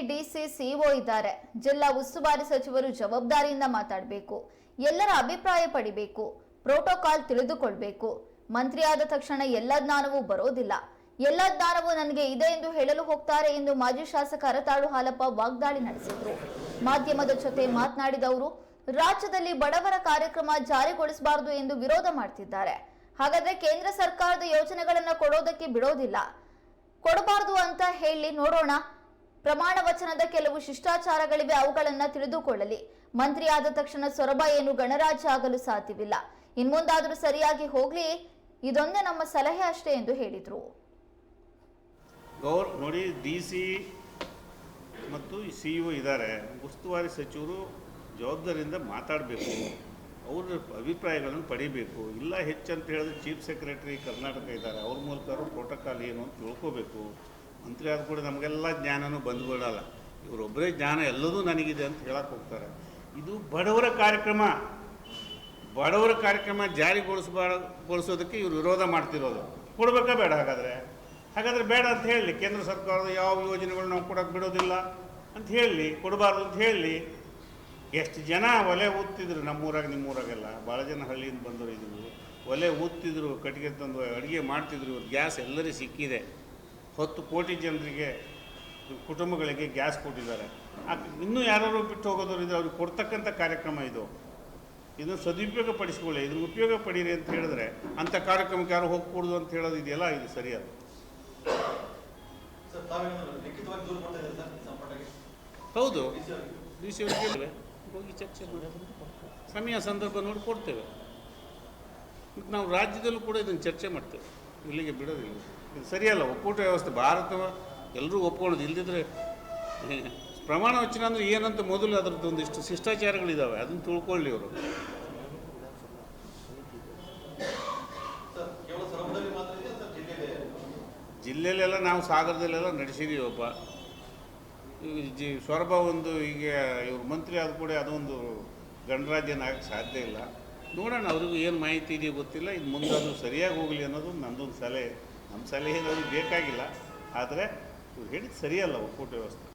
DC CEO ಇದ್ದಾರೆ. ಜಿಲ್ಲಾ ಉಸ್ತುವಾರಿ ಸಚಿವರು ಜವಾಬ್ದಾರಿಯಿಂದ ಮಾತಾಡಬೇಕು. ಎಲ್ಲರ ಅಭಿಪ್ರಾಯ ಪಡಿಬೇಕು. ಪ್ರೋಟೋಕಾಲ್ ತಿಳಿದುಕೊಳ್ಬೇಕು. ಮಂತ್ರಿಯಾದ ತಕ್ಷಣ ಎಲ್ಲ ಜ್ಞಾನವೂ ಬರೋದಿಲ್ಲ. ಎಲ್ಲ ಜ್ಞಾನವೂ ನನಗೆ ಇದೆ ಎಂದು ಹೇಳಲು ಹೋಗ್ತಾರೆ ಎಂದು ಮಾಜಿ ಶಾಸಕ ಅರತಾಳು ಹಾಲಪ್ಪ ವಾಗ್ದಾಳಿ ನಡೆಸಿದ್ರು. ಮಾಧ್ಯಮದ ಜೊತೆ ಮಾತನಾಡಿದವರು ರಾಜ್ಯದಲ್ಲಿ ಬಡವರ ಕಾರ್ಯಕ್ರಮ ಜಾರಿಗೊಳಿಸಬಾರದು ಎಂದು ವಿರೋಧ ಮಾಡ್ತಿದ್ದಾರೆ. ಹಾಗಾದ್ರೆ ಕೇಂದ್ರ ಸರ್ಕಾರದ ಯೋಜನೆಗಳನ್ನ ಕೊಡೋದಕ್ಕೆ ಬಿಡೋದಿಲ್ಲ. ಕೊಡಬಾರದು ಅಂತ ಹೇಳಿ ನೋಡೋಣ. ಪ್ರಮಾಣ ವಚನದ ಕೆಲವು ಶಿಷ್ಟಾಚಾರಗಳಿವೆ, ಅವುಗಳನ್ನು ತಿಳಿದುಕೊಳ್ಳಲಿ. ಮಂತ್ರಿ ಆದ ತಕ್ಷಣ ಸೊರಬ ಏನು ಗಣರಾಜ್ಯ ಆಗಲು ಸಾಧ್ಯವಿಲ್ಲ. ಇನ್ಮುಂದಾದರೂ ಸರಿಯಾಗಿ ಹೋಗ್ಲಿ. ಇದೊಂದೇ ನಮ್ಮ ಸಲಹೆ ಅಷ್ಟೇ ಎಂದು ಹೇಳಿದರು. ನೋಡಿ, ಡಿ ಸಿ ಮತ್ತು ಸಿ ಇ ಇದ್ದಾರೆ. ಉಸ್ತುವಾರಿ ಸಚಿವರು ಜವಾಬ್ದಾರಿಯಿಂದ ಮಾತಾಡಬೇಕು. ಅವ್ರ ಅಭಿಪ್ರಾಯಗಳನ್ನು ಪಡಿಬೇಕು. ಇಲ್ಲ ಹೆಚ್ಚಂತ ಹೇಳಿದ್ರೆ ಚೀಫ್ ಸೆಕ್ರೆಟರಿ ಕರ್ನಾಟಕ ಇದ್ದಾರೆ. ಅವ್ರ ಮೂಲಕ ಪ್ರೋಟೋಕಾಲ್ ಏನು ಅಂತ ತಿಳ್ಕೋಬೇಕು. ಮಂತ್ರಿ ಆದ ಕೂಡ ನಮಗೆಲ್ಲ ಜ್ಞಾನನೂ ಬಂದ್ಬಿಡಲ್ಲ. ಇವರೊಬ್ಬರೇ ಜ್ಞಾನ ಎಲ್ಲದೂ ನನಗಿದೆ ಅಂತ ಹೇಳಕ್ಕೆ ಹೋಗ್ತಾರೆ. ಇದು ಬಡವರ ಕಾರ್ಯಕ್ರಮ. ಬಡವರ ಕಾರ್ಯಕ್ರಮ ಜಾರಿಗೊಳಿಸಬಾರ, ಗೊಳಿಸೋದಕ್ಕೆ ಇವರು ವಿರೋಧ ಮಾಡ್ತಿರೋದು. ಕೊಡಬೇಕಾ ಬೇಡ ಹಾಗಾದರೆ? ಹಾಗಾದರೆ ಬೇಡ ಅಂತ ಹೇಳಲಿ ಕೇಂದ್ರ ಸರ್ಕಾರದ ಯಾವ ಯೋಜನೆಗಳು ನಾವು ಕೊಡೋಕೆ ಬಿಡೋದಿಲ್ಲ ಅಂತ ಹೇಳಿ, ಕೊಡಬಾರ್ದು ಅಂತ ಹೇಳಿ ಎಷ್ಟು ಜನ ಒಲೆ ಊದ್ತಿದ್ರು ನಮ್ಮೂರಾಗ ನಿಮ್ಮೂರಾಗೆಲ್ಲ. ಭಾಳ ಜನ ಹಳ್ಳಿಯಿಂದ ಬಂದರು ಇದ್ರು. ಒಲೆ ಊದ್ತಿದ್ರು ಕಟ್ಟಿಗೆ ತಂದು ಅಡುಗೆ ಮಾಡ್ತಿದ್ರು, ಇವ್ರು ಗ್ಯಾಸ್ ಎಲ್ಲರಿಗೂ ಸಿಕ್ಕಿದೆ. ಹತ್ತು ಕೋಟಿ ಜನರಿಗೆ ಕುಟುಂಬಗಳಿಗೆ ಗ್ಯಾಸ್ ಕೊಟ್ಟಿದ್ದಾರೆ. ಇನ್ನೂ ಯಾರು ಬಿಟ್ಟು ಹೋಗೋದವ್ರು ಇದ್ದರೆ ಅವ್ರಿಗೆ ಕೊಡ್ತಕ್ಕಂಥ ಕಾರ್ಯಕ್ರಮ ಇದು. ಇದನ್ನು ಸದುಪಯೋಗ ಪಡಿಸ್ಕೊಳ್ಳಿ ಇದನ್ನು ಉಪಯೋಗ ಪಡೀರಿ ಅಂತ ಹೇಳಿದ್ರೆ ಅಂಥ ಕಾರ್ಯಕ್ರಮಕ್ಕೆ ಯಾರು ಹೋಗ್ಕೂಡ್ದು ಅಂತ ಹೇಳೋದು ಇದೆಯಲ್ಲ ಇದು ಸರಿಯಲ್ಲ ಹೌದು. ಡಿ ಸಿ ಅವರಿಗೆ. ಡಿ ಸಿ ಅವ್ರಿಗೆ ಹೋಗಿ ಚರ್ಚೆ ಮಾಡಿ ಸಮಯ ಸಂದರ್ಭ ನೋಡಿ ಕೊಡ್ತೇವೆ. ನಾವು ರಾಜ್ಯದಲ್ಲೂ ಕೂಡ ಇದನ್ನು ಚರ್ಚೆ ಮಾಡ್ತೇವೆ. ಇಲ್ಲಿಗೆ ಬಿಡೋದಿಲ್ಲ. ಇದು ಸರಿಯಲ್ಲ, ಒಕ್ಕೂಟ ವ್ಯವಸ್ಥೆ, ಭಾರತ ಎಲ್ಲರೂ ಒಪ್ಕೊಳ್ಳೋದು ಇಲ್ಲದಿದ್ದರೆ ಪ್ರಮಾಣ ವಚನ ಅಂದರೆ ಏನಂತ ಮೊದಲು ಅದರದ್ದು ಒಂದಿಷ್ಟು ಶಿಷ್ಟಾಚಾರಗಳಿದ್ದಾವೆ ಅದನ್ನು ತಿಳ್ಕೊಳ್ಳಿ ಅವರು ಜಿಲ್ಲೆಯಲ್ಲೆಲ್ಲ ನಾವು ಸಾಗರದಲ್ಲೆಲ್ಲ ನಡೆಸಿದೀವಿ ಒಬ್ಬ ಜಿ ಸೊರಬ ಒಂದು ಈಗ ಇವರು ಮಂತ್ರಿ ಆದ ಕೂಡ ಅದೊಂದು ಗಣರಾಜ್ಯನ ಆಗಕ್ಕೆ ಸಾಧ್ಯ ಇಲ್ಲ. ನೋಡೋಣ, ಅವ್ರಿಗೂ ಏನು ಮಾಹಿತಿ ಇದೆಯೋ ಗೊತ್ತಿಲ್ಲ ಇದು ಮುಂದೆ ಅದು ಸರಿಯಾಗಿ ಹೋಗಲಿ ಅನ್ನೋದು ನಂದೊಂದು ಸಲಹೆ. ನಮ್ಮ ಸಲಹೆ ಬೇಕಾಗಿಲ್ಲ ಆದರೆ ಇವ್ರು ಹೇಳಿದ್ದು ಸರಿಯಲ್ಲ ಒಕ್ಕೂಟ ವ್ಯವಸ್ಥೆ.